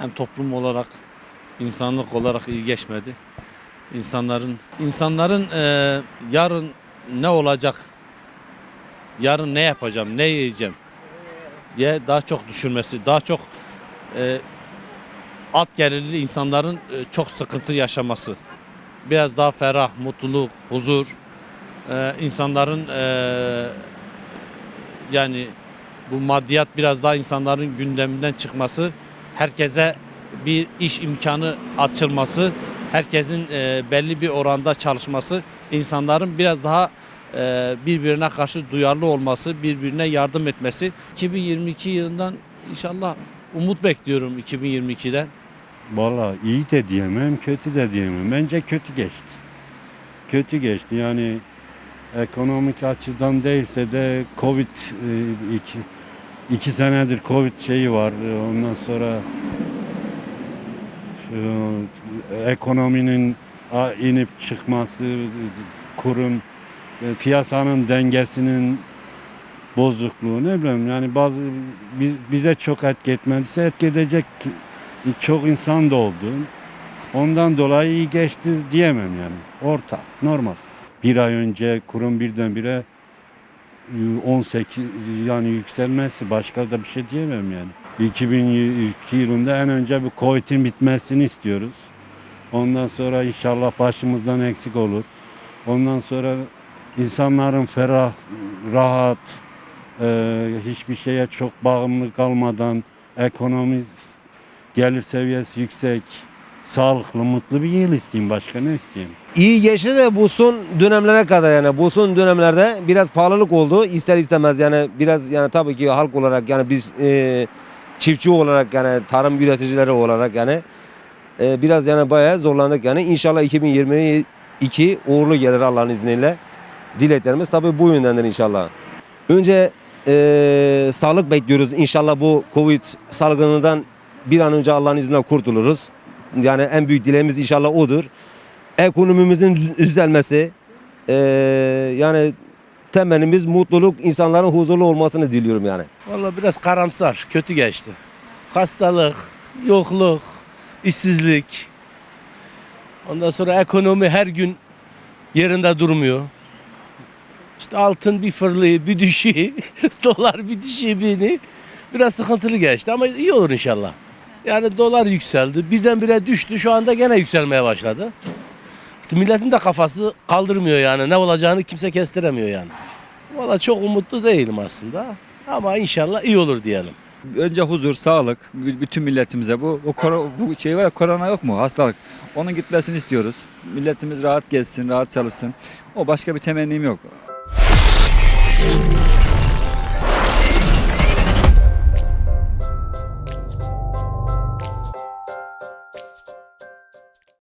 hem toplum olarak, insanlık olarak iyi geçmedi. İnsanların insanların eee, yarın ne olacak? Yarın ne yapacağım? Ne yiyeceğim? diye daha çok düşünmesi, daha çok eee alt gelirli insanların eee, çok sıkıntı yaşaması. Biraz daha ferah, mutluluk, huzur, eee, insanların eee, yani bu maddiyat biraz daha insanların gündeminden çıkması, herkese bir iş imkanı açılması, herkesin eee, belli bir oranda çalışması, insanların biraz daha eee, birbirine karşı duyarlı olması, birbirine yardım etmesi. 2022 yılından inşallah umut bekliyorum 2022'den. Valla iyi de diyemem, kötü de diyemem. Bence kötü geçti. Kötü geçti yani ekonomik açıdan değilse de Covid e, iki senedir Covid şeyi var. E, Ondan sonra şu, ekonominin a, inip çıkması, kurum, e, piyasanın dengesinin bozukluğu ne bileyim yani bazı biz, bize çok etki etmediyse etki edecek çok insan da oldu. Ondan dolayı iyi geçti diyemem yani. Orta, normal. Bir ay önce kurum birdenbire 18 yani yükselmesi başka da bir şey diyemem yani. 2002 yılında en önce bu Covid'in bitmesini istiyoruz. Ondan sonra inşallah başımızdan eksik olur. Ondan sonra insanların ferah, rahat, e, hiçbir şeye çok bağımlı kalmadan ekonomi gelir seviyesi yüksek, sağlıklı, mutlu bir yıl isteyeyim. Başka ne isteyeyim? İyi geçti de bu son dönemlere kadar yani bu son dönemlerde biraz pahalılık oldu ister istemez yani biraz yani tabii ki halk olarak yani biz e, çiftçi olarak yani tarım üreticileri olarak yani e, biraz yani bayağı zorlandık yani inşallah 2022 uğurlu gelir Allah'ın izniyle dileklerimiz tabii bu yöndendir inşallah. Önce e, sağlık bekliyoruz inşallah bu Covid salgınından bir an önce Allah'ın izniyle kurtuluruz. Yani en büyük dileğimiz inşallah odur ekonomimizin düz- düzelmesi eee, yani temennimiz mutluluk insanların huzurlu olmasını diliyorum yani. Vallahi biraz karamsar, kötü geçti. Hastalık, yokluk, işsizlik. Ondan sonra ekonomi her gün yerinde durmuyor. İşte altın bir fırlıyor, bir düşüyor. dolar bir düşüyor, bini. Biraz sıkıntılı geçti ama iyi olur inşallah. Yani dolar yükseldi, birdenbire düştü, şu anda gene yükselmeye başladı. İşte milletin de kafası kaldırmıyor yani. Ne olacağını kimse kestiremiyor yani. Valla çok umutlu değilim aslında. Ama inşallah iyi olur diyelim. Önce huzur, sağlık bütün milletimize bu bu, koro- bu şey var ya korona yok mu hastalık. Onun gitmesini istiyoruz. Milletimiz rahat gezsin, rahat çalışsın. O başka bir temennim yok.